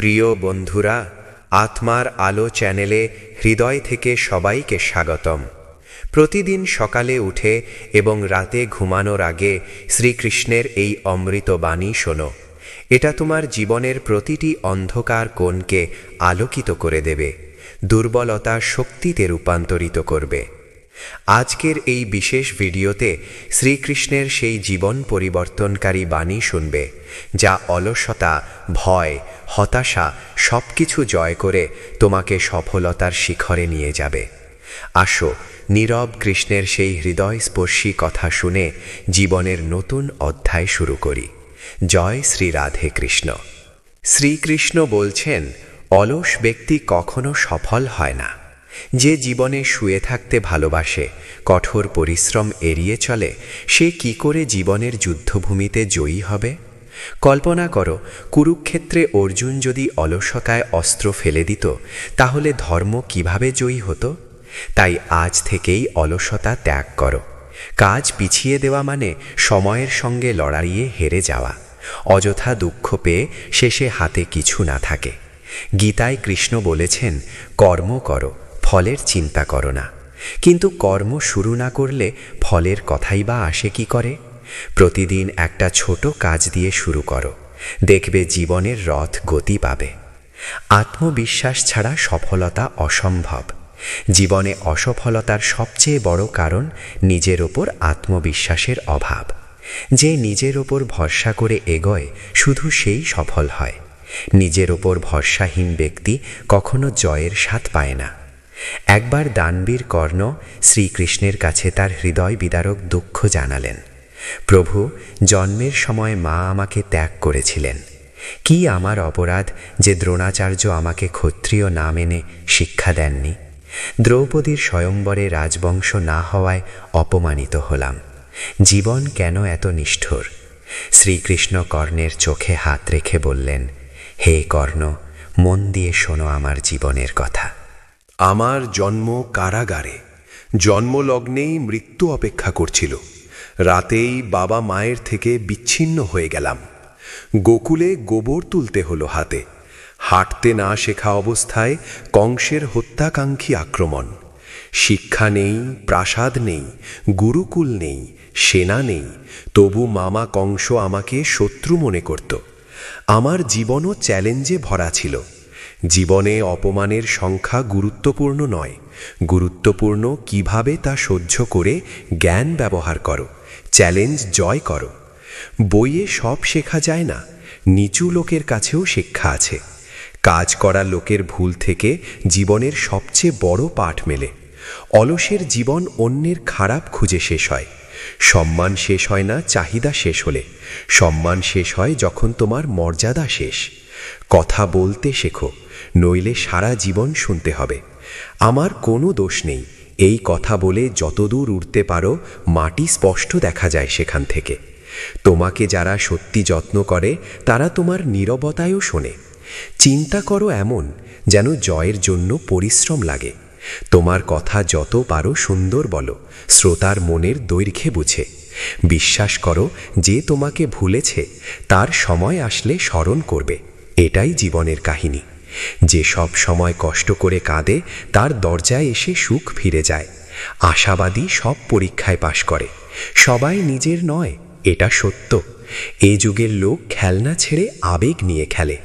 প্রিয় বন্ধুরা, আত্মার আলো চ্যানেলে হৃদয় থেকে সবাইকে স্বাগতম। প্রতিদিন সকালে উঠে এবং রাতে ঘুমানোর আগে শ্রীকৃষ্ণের এই অমৃত বাণী শোনো। এটা তোমার জীবনের প্রতিটি অন্ধকার কোণকে আলোকিত করে দেবে, দুর্বলতা শক্তিতে রূপান্তরিত করবে। আজকের এই বিশেষ ভিডিওতে শ্রীকৃষ্ণের সেই জীবন পরিবর্তনকারী বাণী শুনবে, যা অলসতা, ভয়, হতাশা সব কিছু জয় করে তোমাকে সফলতার শিখরে নিয়ে যাবে। আসো, নীরব কৃষ্ণের সেই হৃদয়স্পর্শী কথা শুনে জীবনের নতুন অধ্যায় শুরু করি। জয় শ্রী রাধে কৃষ্ণ। শ্রীকৃষ্ণ বলছেন, অলস ব্যক্তি কখনো সফল হয় না। যে জীবনে শুয়ে থাকতে ভালোবাসে, কঠোর পরিশ্রম এড়িয়ে চলে, সে কি করে জীবনের যুদ্ধভূমিতে জয়ী হবে? কল্পনা করো, কুরুক্ষেত্রে অর্জুন যদি অলসকায় অস্ত্র ফেলে দিত, তাহলে ধর্ম কীভাবে জয়ী হতো? তাই আজ থেকেই অলসতা ত্যাগ করো। কাজ পিছিয়ে দেওয়া মানে সময়ের সঙ্গে লড়াইয়ে হেরে যাওয়া। অযথা দুঃখ পেয়ে শেষে হাতে কিছু না থাকে। গীতায় কৃষ্ণ বলেছেন, কর্ম করো ফলের চিন্তা করো না। কিন্তু কর্ম শুরু না করলে ফলের কথাই বা আসে কি করে? প্রতিদিন একটা ছোট কাজ দিয়ে শুরু করো। দেখবে জীবনের রথ গতি পাবে। আত্মবিশ্বাস ছাড়া সফলতা অসম্ভব। জীবনে অসফলতার সবচেয়ে বড় কারণ নিজের ওপর আত্মবিশ্বাসের অভাব। যে নিজের ওপর ভরসা করে এগোয়, শুধু সেই সফল হয়। নিজের ওপর ভরসাহীন ব্যক্তি কখনো জয়ের স্বাদ পায় না। একবার দানবীর কর্ণ শ্রীকৃষ্ণের কাছে তার হৃদয় বিদারক দুঃখ জানালেন। প্রভু, জন্মের সময় মা আমাকে ত্যাগ করেছিলেন। কি আমার অপরাধ যে দ্রোণাচার্য আমাকে ক্ষত্রিয় না মেনে শিক্ষা দেননি? দ্রৌপদীর স্বয়ম্বরে রাজবংশ না হওয়ায় অপমানিত হলাম। জীবন কেন এত নিষ্ঠুর? শ্রীকৃষ্ণ কর্ণের চোখে হাত রেখে বললেন, হে কর্ণ, মন দিয়ে শোনো আমার জীবনের কথা। আমার জন্ম কারাগারে। জন্মলগ্নেই মৃত্যু অপেক্ষা করছিল। রাতেই বাবা মায়ের থেকে বিচ্ছিন্ন হয়ে গেলাম। গোকুলে গোবর তুলতে হলো হাতে। হাঁটতে না শেখা অবস্থায় কংসের হত্যাকাঙ্ক্ষী আক্রমণ। শিক্ষা নেই, প্রাসাদ নেই, গুরুকুল নেই, সেনা নেই, তবু মামা কংস আমাকে শত্রু মনে করত। আমার জীবনও চ্যালেঞ্জে ভরা ছিল। জীবনে অপমানের সংখ্যা গুরুত্বপূর্ণ নয়। গুরুত্বপূর্ণ কীভাবে তা সহ্য করে জ্ঞান ব্যবহার করো, চ্যালেঞ্জ জয় করো। বইয়ে সব শেখা যায় না, নিচু লোকের কাছেও শিক্ষা আছে। কাজ করা লোকের ভুল থেকে জীবনের সবচেয়ে বড় পাঠ মেলে। অলসের জীবন অন্যের খারাপ খুঁজে শেষ হয়। সম্মান শেষ হয় না চাহিদা শেষ হলে। সম্মান শেষ হয় যখন তোমার মর্যাদা শেষ। কথা বলতে শেখো, নইলে সারা জীবন শুনতে হবে। আমার কোনো দোষ নেই, এই কথা বলে যতদূর উঠতে পারো, মাটি স্পষ্ট দেখা যায় সেখান থেকে। তোমাকে যারা সত্যি যত্ন করে, তারা তোমার নীরবতায়ও শোনে। চিন্তা করো এমন, যেন জয়ের জন্য পরিশ্রম লাগে। তোমার কথা যত পারো সুন্দর বলো, শ্রোতার মনের দৈর্ঘ্যে বুঝে। বিশ্বাস করো, যে তোমাকে ভুলেছে, তার সময় আসলে স্মরণ করবে। এটাই জীবনের কাহিনী। যে সব সময় কষ্ট করে কাঁদে, তার দরজায় এসে সুখ ফিরে যায়। আশাবাদী সব পরীক্ষায় পাশ করে। সবাই নিজের নয়, এটা সত্য। এ যুগের লোক খেলনা ছেড়ে আবেগ নিয়ে খেলে।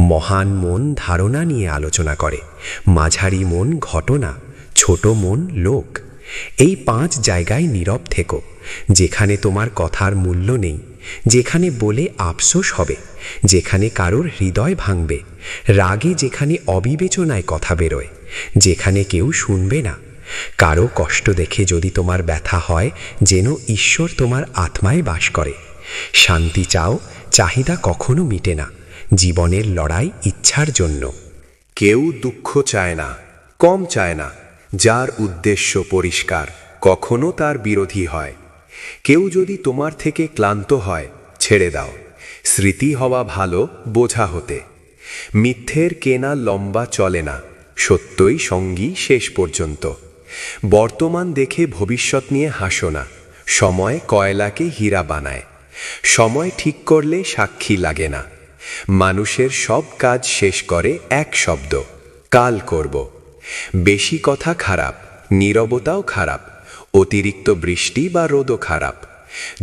মহান মন ধারণা নিয়ে আলোচনা করে। মাঝারি মন ঘটনা, ছোট মন লোক। এই পাঁচ জায়গায় নীরব থেকো। যেখানে তোমার কথার মূল্য নেই যেখানে বলে আফসোস হবে, যেখানে কারোর হৃদয় ভাঙবে, রাগে যেখানে অবিবেচনায় কথা বেরোয়, যেখানে কেউ শুনবে না। কারও কষ্ট দেখে যদি তোমার ব্যথা হয়, যেন ঈশ্বর তোমার আত্মায় বাস করে। শান্তি চাও, চাহিদা কখনো মিটে না, জীবনের লড়াই ইচ্ছার জন্য। কেউ দুঃখ চায় না, কম চায় না, যার উদ্দেশ্য পরিষ্কার, কখনো তার বিরোধী হয়। কেউ যদি তোমার থেকে ক্লান্ত হয়, ছেড়ে দাও। স্মৃতি হওয়া ভালো, বোঝা হতে। মিথ্যের কেনা লম্বা চলে না, সত্যই সঙ্গী শেষ পর্যন্ত। বর্তমান দেখে ভবিষ্যৎ নিয়ে হাসো না, সময় কয়লাকে হীরা বানায়। সময় ঠিক করলে সাক্ষী লাগে না। মানুষের সব কাজ শেষ করে এক শব্দ, কাল করব। বেশি কথা খারাপ, নীরবতাও খারাপ। অতিরিক্ত বৃষ্টি বা রোদও খারাপ।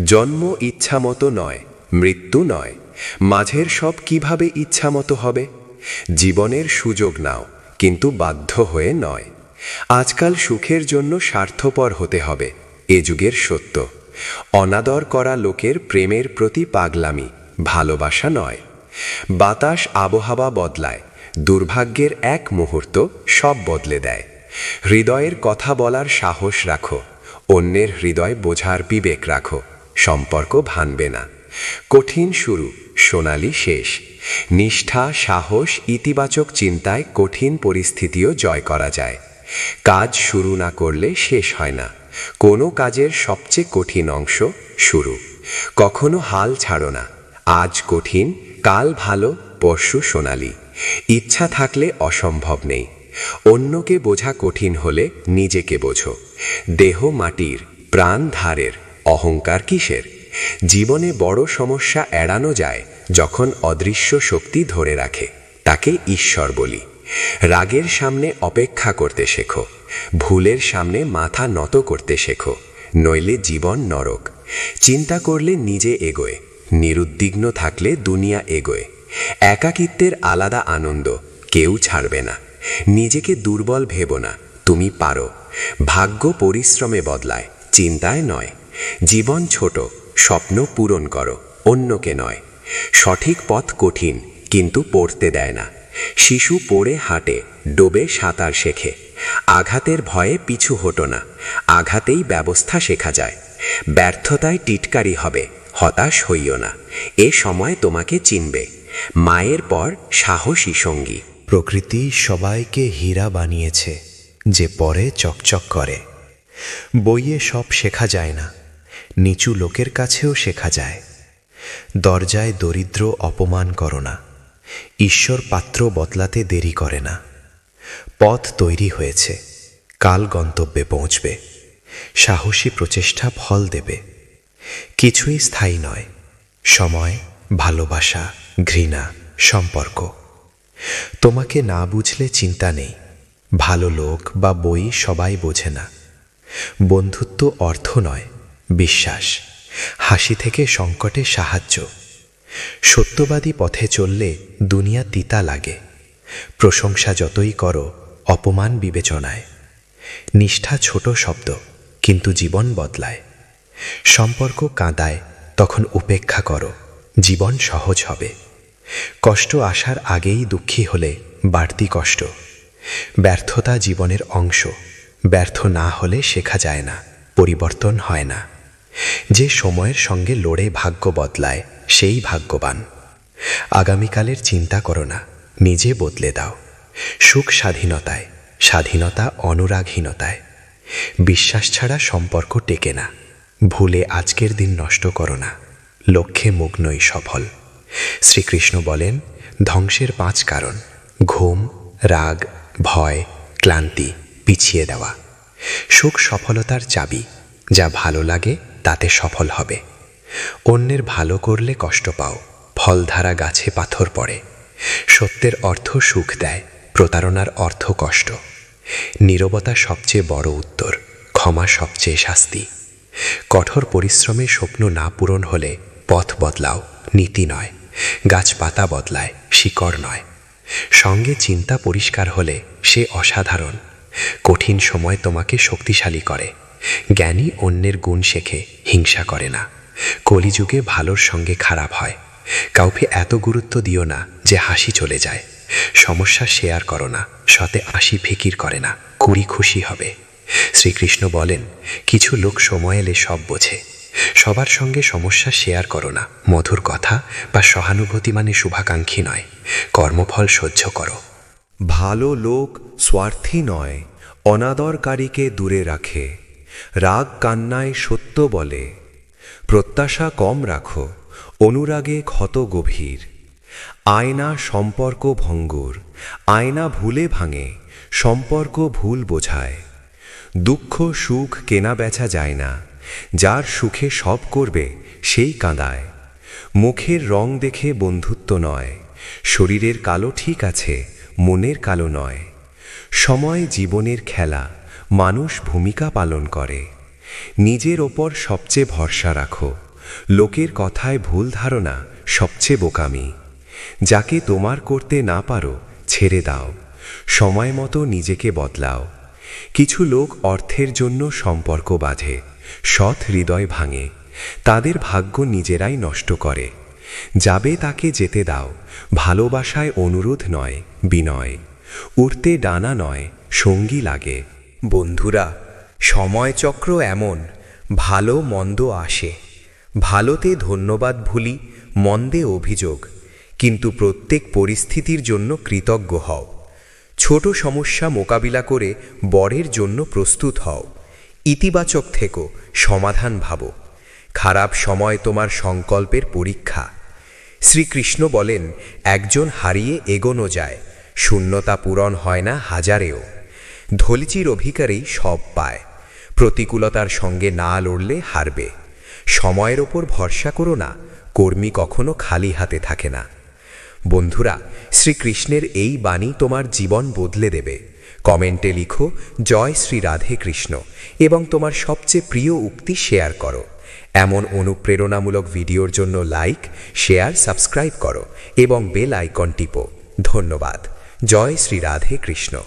জন্ম ইচ্ছামতো নয়, মৃত্যু নয়। মাঝের সব কীভাবে ইচ্ছামতো হবে? জীবনের সুযোগ নাও, কিন্তু বাধ্য হয়ে নয়। আজকাল সুখের জন্য স্বার্থপর হতে হবে, এ যুগের সত্য। অনাদর করা লোকের প্রেমের প্রতি পাগলামি, ভালোবাসা নয়। বাতাস আবহাওয়া বদলায়, দুর্ভাগ্যের এক মুহূর্ত সব বদলে দেয়। হৃদয়ের কথা বলার সাহস রাখো অন্যের হৃদয় বোঝার বিবেক রাখো, সম্পর্ক ভানবে না। কঠিন শুরু, সোনালি শেষ। নিষ্ঠা, সাহস, ইতিবাচক চিন্তায় কঠিন পরিস্থিতিও জয় করা যায়। কাজ শুরু না করলে শেষ হয় না। কোনো কাজের সবচেয়ে কঠিন অংশ শুরু। কখনো হাল ছাড়ো না। আজ কঠিন, কাল ভালো, পরশু সোনালি। ইচ্ছা থাকলে অসম্ভব নেই। অন্যকে বোঝা কঠিন হলে নিজেকে বোঝো। দেহ মাটির, প্রাণ ধারের, অহংকার কিসের? জীবনে বড় সমস্যা এড়ানো যায় যখন অদৃশ্য শক্তি ধরে রাখে, তাকে ঈশ্বর বলি। রাগের সামনে অপেক্ষা করতে শেখো, ভুলের সামনে মাথা নত করতে শেখো, নইলে জীবন নরক। চিন্তা করলে নিজে এগোয়, নিরুদ্বিগ্ন থাকলে দুনিয়া এগোয়। একাকিত্বের আলাদা আনন্দ কেউ ছাড়বে না। নিজেকে দুর্বল ভেব না, তুমি পারো। ভাগ্য পরিশ্রমে বদলায়, চিন্তায় নয়। জীবন ছোট, স্বপ্ন পূরণ করো, অন্যকে নয়। সঠিক পথ কঠিন, কিন্তু পড়তে দেয় না। শিশু পড়ে হাঁটে, ডোবে সাঁতার শেখে। আঘাতের ভয়ে পিছু হটো না, আঘাতেই ব্যবস্থা শেখা যায়। ব্যর্থতায় টিটকারি হবে, হতাশ হইও না। এ সময় তোমাকে চিনবে। মায়ের পর সাহসী সঙ্গী। প্রকৃতি সবাইকে হীরা বানিয়েছে, যে পরে চকচক করে। বইয়ে সব শেখা যায় না, নিচু লোকের কাছেও শেখা যায়। দরজায় দরিদ্র অপমান করো না, ঈশ্বর পাত্র বদলাতে দেরি করে না। পথ তৈরি হয়েছে, কাল গন্তব্যে পৌঁছবে, সাহসী প্রচেষ্টা ফল দেবে। কিছুই স্থায়ী নয়, সময়, ভালোবাসা, ঘৃণা, সম্পর্ক। তোমাকে না বুঝলে চিন্তা নেই। ভালো লোক বা বই সবাই বোঝে না। বন্ধুত্ব অর্থ নয়, বিশ্বাস। হাসি থেকে সংকটে সাহায্য। সত্যবাদী পথে চললে দুনিয়া তিতা লাগে। প্রশংসা যতই করো, অপমান বিবেচনায়। নিষ্ঠা ছোট শব্দ, কিন্তু জীবন বদলায়। সম্পর্ক কাঁদায়, তখন উপেক্ষা করো, জীবন সহজ হবে। কষ্ট আসার আগেই দুঃখী হলে বাড়তি কষ্ট। ব্যর্থতা জীবনের অংশ। ব্যর্থ না হলে শেখা যায় না, পরিবর্তন হয় না। যে সময়ের সঙ্গে লড়ে ভাগ্য বদলায়, সেই ভাগ্যবান। আগামীকালের চিন্তা করো না, নিজে বদলে দাও। সুখ স্বাধীনতায়, স্বাধীনতা অনুরাগহীনতায়। বিশ্বাস ছাড়া সম্পর্ক টেকে না। ভুলে আজকের দিন নষ্ট করো না। লক্ষ্যে মুগ্নই সফল। শ্রীকৃষ্ণ বলেন, ধ্বংসের পাঁচ কারণ, ঘুম, রাগ, ভয়, ক্লান্তি, পিছিয়ে দেওয়া। সুখ সফলতার চাবি, যা ভালো লাগে তাতে সফল হবে। অন্যের ভালো করলে কষ্ট পাও, ফলধারা গাছে পাথর পড়ে। সত্যের অর্থ সুখ দেয়, প্রতারণার অর্থ কষ্ট। নীরবতা সবচেয়ে বড় উত্তর, ক্ষমা সবচেয়ে শাস্তি। কঠোর পরিশ্রমে স্বপ্ন না পূরণ হলে পথ বদলাও, নীতি নয়। গাছপাতা বদলায়, শিকড় নয়। সঙ্গে চিন্তা পরিষ্কার হলে সে অসাধারণ। কঠিন সময় তোমাকে শক্তিশালী করে। জ্ঞানী অন্যের গুণ শেখে, হিংসা করে না। কলিযুগে ভালোর সঙ্গে খারাপ হয়। কাউকে এত গুরুত্ব দিও না যে হাসি চলে যায়। সমস্যা শেয়ার করো না, সতে আশি ফিকির করে না কুড়ি খুশি হবে। শ্রীকৃষ্ণ বলেন, কিছু লোক সময় এলে সব বোঝে। সবার সঙ্গে সমস্যা শেয়ার করো না। মধুর কথা বা সহানুভূতি মানে শুভাকাঙ্ক্ষী নয়। কর্মফল সহ্য করো। ভালো লোক স্বার্থী নয়, অনাদরকারীকে দূরে রাখে। রাগ কান্নায় সত্য বলে। প্রত্যাশা কম রাখো, অনুরাগে ক্ষত গভীর। আয়না সম্পর্ক ভঙ্গুর, আয়না ভুলে ভাঙে, সম্পর্ক ভুল বোঝায়। দুঃখ সুখ কেনা বেচা যায় না যার সুখে সব করবে, সেই কাঁদায়। মুখের রং দেখে বন্ধুত্ব নয়, শরীরের কালো ঠিক আছে, মনের কালো নয়। সময় জীবনের খেলা, মানুষ ভূমিকা পালন করে। নিজের ওপর সবচেয়ে ভরসা রাখো, লোকের কথায় ভুল ধারণা সবচেয়ে বোকামি। যাকে তোমার করতে না পারো, ছেড়ে দাও, সময় মতো নিজেকে বদলাও। কিছু লোক অর্থের জন্য সম্পর্ক বাঁধে সৎ হৃদয় ভাঙে, তাদের ভাগ্য নিজেরাই নষ্ট করে। যাবে তাকে যেতে দাও, ভালোবাসায় অনুরোধ নয়, বিনয়। উড়তে ডানা নয়, সঙ্গী লাগে। বন্ধুরা, সময়চক্র এমন, ভালো মন্দ আসে। ভালোতে ধন্যবাদ ভুলি, মন্দে অভিযোগ। কিন্তু প্রত্যেক পরিস্থিতির জন্য কৃতজ্ঞ হও। ছোট সমস্যা মোকাবিলা করে বরের জন্য প্রস্তুত হও। ইতিবাচক থেকো, সমাধান ভাবো। খারাপ সময় তোমার সংকল্পের পরীক্ষা। শ্রীকৃষ্ণ বলেন, একজন হারিয়ে এগোনো যায়, শূন্যতা পূরণ হয় না হাজারেও। ধলিচির অধিকারেই সব পায়, প্রতিকূলতার সঙ্গে না লড়লে হারবে। সময়ের ওপর ভরসা করো না, কর্মী কখনো খালি হাতে থাকে না। বন্ধুরা, শ্রীকৃষ্ণের এই বাণী তোমার জীবন বদলে দেবে। কমেন্টে লিখো, জয় শ্রী রাধে কৃষ্ণ এবং তোমার সবচেয়ে প্রিয় উক্তি শেয়ার করো। এমন অনুপ্রেরণামূলক ভিডিওর জন্য লাইক, শেয়ার, সাবস্ক্রাইব করো এবং বেল আইকন টিপো। ধন্যবাদ। জয় শ্রী রাধে কৃষ্ণ।